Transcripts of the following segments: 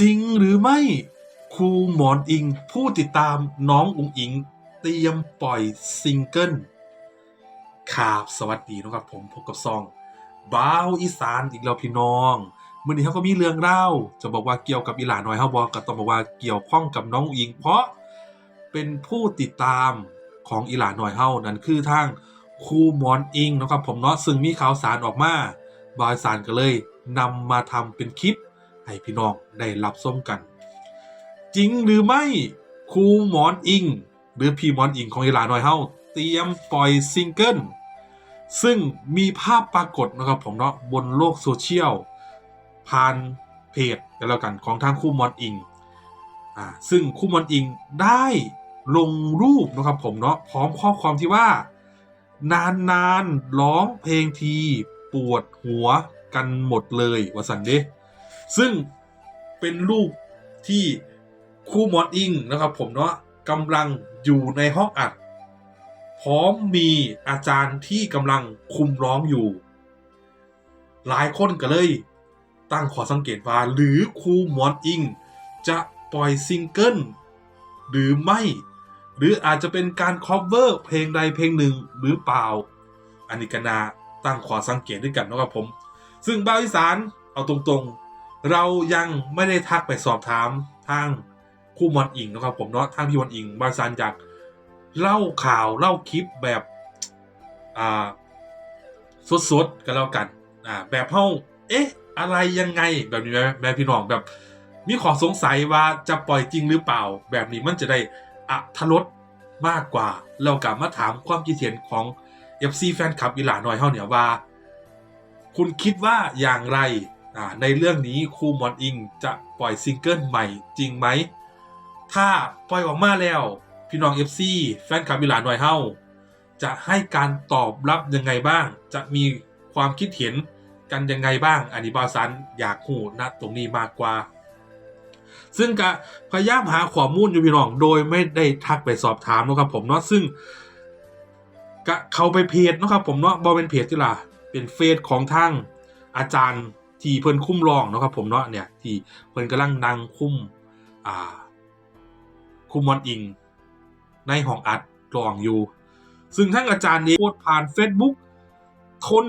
จริงหรือไม่ครูหมอนอิงผู้ติดตามน้องอุ๋งอิง เตรียมปล่อยซิงเกิลครับสวัสดีนะครับผมพบกับซองบ้าวอีสานอีกแล้วพี่น้องเมื่อนี้เขาก็มีเรื่องเล่าจะบอกว่าเกี่ยวกับอีหลาน้อยเฮาบอกก็ต้องบอกว่าเกี่ยวข้องกับน้องอุ๋งอิง เพราะเป็นผู้ติดตามของอีหลาน้อยเฮานั่นคือทางครูหมอนอิงนะครับผมเนาะซึ่งมีข่าวสารออกมาบอยสารก็เลยนำมาทำเป็นคลิป ให้พี่น้องได้รับชมกัน จริงหรือไม่ครูหมอนอิง หรือพี่หมอนอิงของอีหลาน้อยเฮาเตรียมปล่อยซิงเกิลซึ่งมีภาพปรากฏนะครับผมเนาะบนโลกโซเชียล ผ่านเพจกันแล้วกันของทางครูหมอนอิงอ่าซึ่งครูหมอนอิงได้ลงรูปนะครับผมเนาะพร้อมข้อความที่ว่า นานๆร้องเพลงที ปวดหัวกันหมดเลยว่าสันเด ซึ่งเป็นรูปที่ครูหมอนอิงนะครับ ผมเนาะกำลังอยู่ในห้องอัด พร้อมมีอาจารย์ที่กำลังคุมร้องอยู่ หลายคนก็เลยตั้งขอสังเกตว่าหรือครูหมอนอิง จะปล่อยซิงเกิลหรือไม่ หรืออาจจะเป็นการคอฟเวอร์เพลงใดเพลงหนึ่งหรือเปล่า อันนี้ก็นาตั้งขอสังเกตด้วยกันนะครับผม ซึ่งบ้าวอีสานเอาตรงๆ เรายังไม่ได้ทักไปสอบถามทางคู่มอนอิงนะครับผมเนาะทางพี่มอนอิงบาวอีสานอยากเล่าข่าวเล่าคลิปแบบอ่าสดๆกันแล้วกันอ่าแบบเฮาเอ๊ะ อะไรยังไงแบบนี้แม่พี่น้องแบบ มีขอสงสัยว่าจะปล่อยจริงหรือเปล่า แบบนี้มันจะได้อัธรสมากกว่า เรากลับมาถามความคิดเห็นของ FC แฟนคลับอีหลาหน่อยเฮาเนี่ยว่า คุณคิดว่าอย่างไร ในเรื่องนี้ครูหมอนอิงจะปล่อยซิงเกิลใหม่จริงไหม ถ้าปล่อยออกมาแล้ว พี่น้อง FC แฟนคลับอีหลาหน่อยเฮาจะให้การตอบรับยังไงบ้าง จะมีความคิดเห็นกันยังไงบ้าง อันนี้บาวสันอยากหูณตรงนี้มากกว่า ซึ่งก็พยายามหาข้อมูลอยู่พี่น้อง โดยไม่ได้ทักไปสอบถามนะครับผมเนาะซึ่งก็เข้าไปเพจนะครับผมเนาะบอเป็นเพจที่ล่ะเป็นเฟซของทางอาจารย์ ที่เพิ่นคุ้มรองเนาะครับผมเนาะเนี่ยที่เพิ่นกำลังนั่งคุ้มอ่าคุ้มมอนอิง ในห้องอัดรองอยู่ ซึ่งทั้งอาจารย์นี้โพสผ่าน Facebook ทน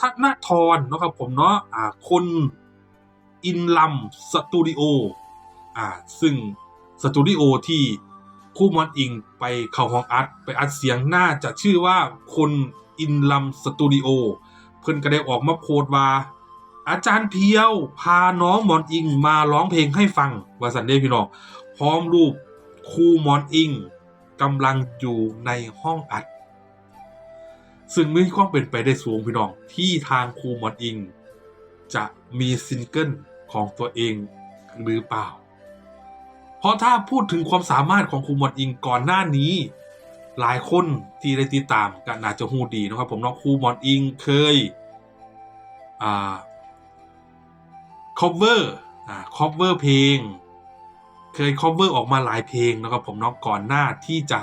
ทักนทรเนาะครับผมเนาะอ่าคนอินลัมสตูดิโออ่าซึ่งสตูดิโอที่คู่มอนอิงไปเข้าห้องอัด ไปอัดเสียงน่าจะชื่อว่าคนอินลัมสตูดิโอเพิ่นก็ได้ออกมาโพสว่า อาจารย์เพียว พาน้องมอนอิงมาร้องเพลงให้ฟังวาสันเดพี่น้องพร้อมรูปครูมอนอิงกำลังอยู่ในห้องอัด ซึ่งมีความเป็นไปได้สูงพี่น้องที่ทางครูมอนอิง จะมีซิงเกิลของตัวเองหรือเปล่า เพราะถ้าพูดถึงความสามารถของครูมอนอิงก่อนหน้านี้ หลายคนที่ได้ติดตามก็น่าจะฮูดีนะครับผมเนาะครูมอนอิงเคย อ่า cover อ่า cover เพลง เคย cover ออกมาหลายเพลงนะครับผมเนาะก่อนหน้าที่จะ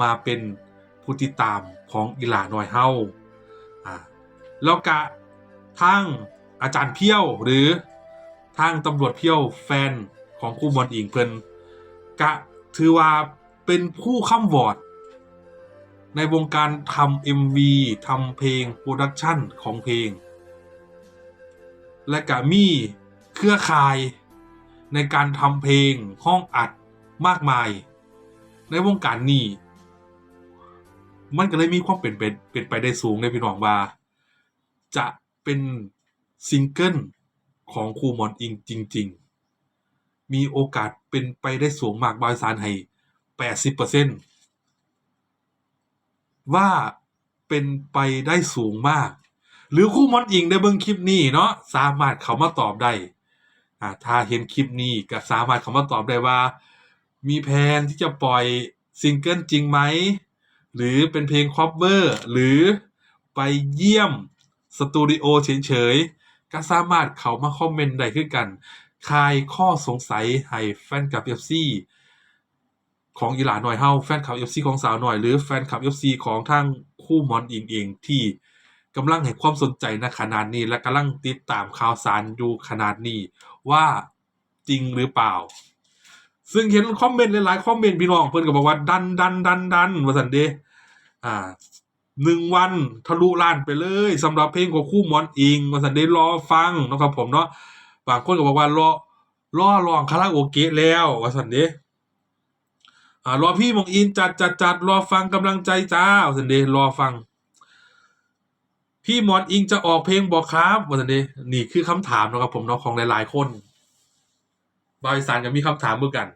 มาเป็นผู้ติดตามของอีหลาน้อยเฮาอ่าแล้วก็ทางอาจารย์เพี้ยวหรือทางตำรวจเพี้ยวแฟนของครูบอลอิงเพิ่นกะถือว่าเป็นผู้ข้ามวอร์ดในวงการทำ MV ทำเพลงโปรดักชันของเพลง และก็มี เครือข่าย ในการทำเพลงห้องอัดมากมาย ในวงการนี้ มันก็เลยมีความเป็นไปเป็นไปได้สูงเลยพี่น้องว่า จะเป็นซิงเกิลของครูมอนอิงจริง ๆ มีโอกาสเป็นไปได้สูงมากบอยสารให้แปดสิบเปอร์เซ็นว่าเป็นไปได้สูงมาก หรือครู่มอนอิงได้เบิ่งคลิปนี้เนาะสามารถเขามาตอบได้ อ่าถ้าเห็นคลิปนี้ก็สามารถเขามาตอบได้ว่า มีแผนที่จะปล่อยซิงเกิลจริงไหม หรือเป็นเพลงคอฟเวอร์หรือไปเยี่ยมสตูดิโอเฉยๆ ก็สามารถเข้ามาคอมเมนต์ได้คือกันคลายข้อสงสัยให้แฟนคลับ FC ของอีหลาหน่อยเฮาแฟนคลับ FC ของสาวหน่อยหรือแฟนคลับ FC ของทางคู่มอนอิงเองที่ กำลังให้ความสนใจในขนาดนี้ และกำลังติดตามข่าวสารอยู่ขนาดนี้ว่าจริงหรือเปล่า ซึ่งเห็นคอมเมนต์หลายๆคอมเมนต์พี่น้องเพิ่อนก็บอกว่าดันดันดันดันว่าสันเดอ่าหนึ่งวันทะลุล้านไปเลยสำหรับเพลงของคู่หมอนอิงว่าสันเดรอฟังนะครับผมเนาะบางคนก็บอกว่ารอรอลองคาราโอเกะแล้วว่าสันเดอ่ารอพี่มองอินจัดจัดจัดรอฟังกำลังใจจ้าว่าสันเดรอฟัง พี่หมอนอิงจะออกเพลงบอกครับอสันเดนี่คือคำถามนะครับผมเนาะของหลายๆคนบริษัทก็มีคำถามเหมือนกัน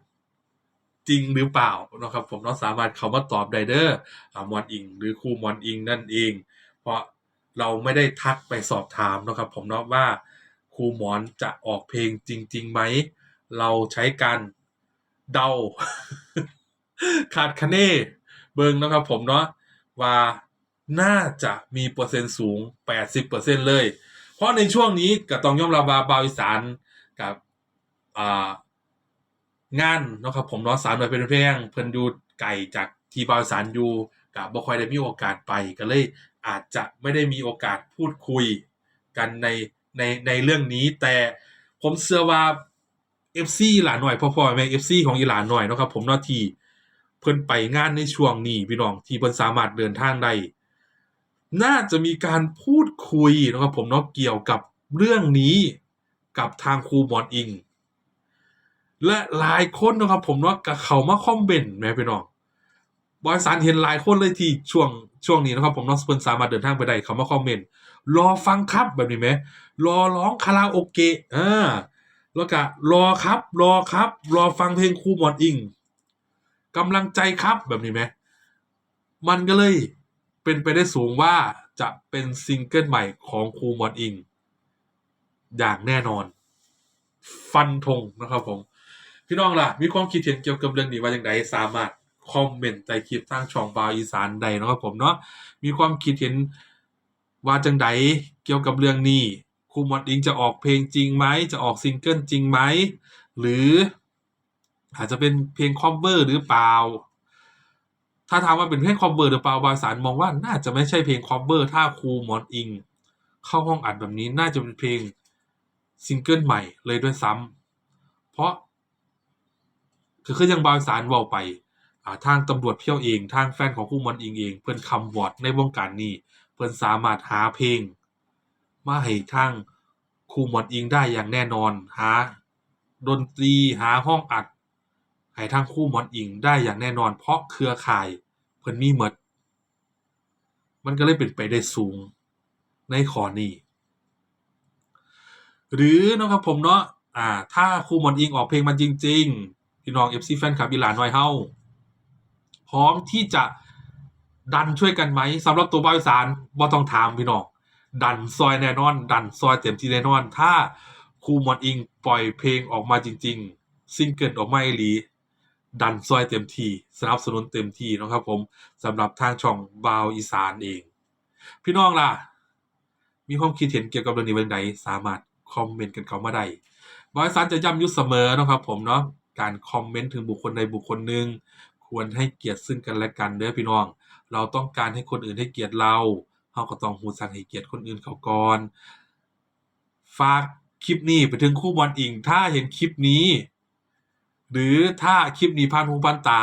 จริงหรือเปล่านะครับ ผมเนาะสามารถเขามาตอบได้เด้ออ่ามอนอิง หรือครูมอนอิงนั่นเอง เพราะเราไม่ได้ทักไปสอบถามนะครับ ผมเนาะว่าครูหมอนจะออกเพลงจริงๆไหมเราใช้การเดา ขาดคะเนเบิงนะครับ ผมเนาะว่า น่าจะมีเปอร์เซ็นต์สูง 80%เลย เพราะในช่วงนี้ก็ต้องยอมรับว่าบาวอีสานกับงานนะครับผมเนาะสามหน่วยเป็นเพลงเพิ่นอยู่ไกลจากที่บาวอีสานอยู่กับบ่ค่อยได้มีโอกาสไปก็เลยอาจจะไม่ได้มีโอกาสพูดคุยกันในในในเรื่องนี้ แต่ผมเชื่อว่า FC หลานหน่อยพ่อๆแม่ FC ของอีหลานหน่อยนะครับผมเนาะทีเพิ่นไปงานในช่วงนี้พี่น้องที่เพิ่นสามารถเดินทางได้ น่าจะมีการพูดคุยนะครับผมเนาะเกี่ยวกับเรื่องนี้กับทางครูหมอนอิง และหลายคนนะครับผมเนาะก็เขามาคอมเมนต์แม่พี่น้องบอยสารเห็นหลายคนเลยที่ช่วงช่วงนี้นะครับผมนาะเพิ่นสามารถเดินทางไปได้เขามาคอมเมนต์รอฟังครับแบบนี้ไหมรอร้องคาราโอเกะอ่าแล้วก็รอครับ รอครับ รอฟังเพลงครูหมอนอิงกำลังใจครับแบบนี้ไหมมันก็เลย เป็นไปได้สูงว่าจะเป็นซิงเกิลใหม่ของครูมอนอิง อย่างแน่นอน ฟันธงนะครับผม พี่น้องล่ะ มีความคิดเห็นเกี่ยวกับเรื่องนี้ว่าอย่างไรสามารถคอมเมนต์ใต้คลิปทางช่องบาวอีสานใดนะครับผมเนาะมีความคิดเห็นว่าจังไดเกี่ยวกับเรื่องนี้ครูมอนอิงจะออกเพลงจริงไหมจะออกซิงเกิลจริงไหมหรืออาจจะเป็นเพลงคอมเวอร์หรือเปล่า ถ้าถามว่าเป็นเพลงคอมเวอร์หรือเปล่าบาสารมองว่าน่าจะไม่ใช่เพลงคอมเวอร์ถ้าครูหมอนอิง เข้าห้องอัดแบบนี้น่าจะเป็นเพลงซิงเกิลใหม่เลยด้วยซ้ำเพราะคือคือยังบาสารเว้าไปทางตำรวจเพี้ยวเองทางแฟนของครูหมอนอิงเอง เพิ่อนคำวอดในวงการนี้ เพิ่อนสามารถหาเพลง มาให้ทางครูหมอนอิงได้อย่างแน่นอน หา ดนตรีหาห้องอัด ให้ทางครูหมอนอิงได้อย่างแน่นอนเพราะเครือข่ายเพิ่นมีหมด มันก็เลยเป็นไปได้สูงในข้อนี้หรือนะครับผมเนาะอ่า ถ้าครูหมอนอิงออกเพลงมันจริง ๆ พี่น้อง FC แฟนคลับอีหลานน้อยเฮาพร้อมที่จะดันช่วยกันไหมสำหรับตัวบาวิสานบ่ต้องถามพี่น้องดันซอยแน่นอน ดันซอยเต็มที่แน่นอน ถ้าครูหมอนอิงปล่อยเพลงออกมาจริง ๆ ซิงเกิลออกมาอีหลี ดันซอยเต็มที่สนับสนุนเต็มที่นะครับผมสำหรับทางช่องบาวอีสานเอง พี่น้องล่ะ มีความคิดเห็นเกี่ยวกับเรื่องนี้เป็นไงสามารถคอมเมนต์กันเข้ามาได้บาวอีสานจะย้ำยุเสมอนะครับผมเนาะการคอมเมนต์ถึงบุคคลใดบุคคลหนึ่งควรให้เกียรติซึ่งกันและกันเด้อพี่น้อง เราต้องการให้คนอื่นให้เกียรติเราเราก็ต้องหูสังให้เกียรติคนอื่นเขาก่อนฝากคลิปนี้ไปถึงคู่บอลอิงถ้าเห็นคลิปนี้ หรือถ้าคลิปนี้ผ่านหูผ่านตา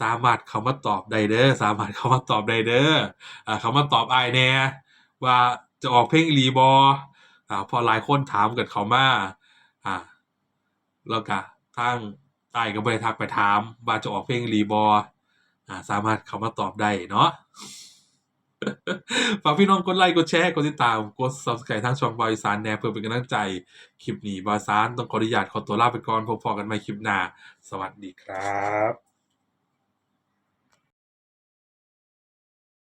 สามารถเขามาตอบได้เด้อสามารถเขามาตอบได้เด้ออ่าเขามาตอบไอแน่ว่าจะออกเพลงอีบออ่าพอหลายคนถามกันเขามาอ่าแล้วก็ทางใต้ก็บ่ไปทักไปถามว่าจะออกเพลงอีบออ่าสามารถเข้ามาตอบได้เนาะ ฝากพี่น้องกดไลค์กดแชร์กดติดตามกด Subscribe ทางช่องบอยสารแนเพื่อเป็นกำลังใจ คลิปนี้บอยสารต้องขออนุญาตขอตัวลาไปก่อนพบกันใหม่คลิปหน้า สวัสดีครับ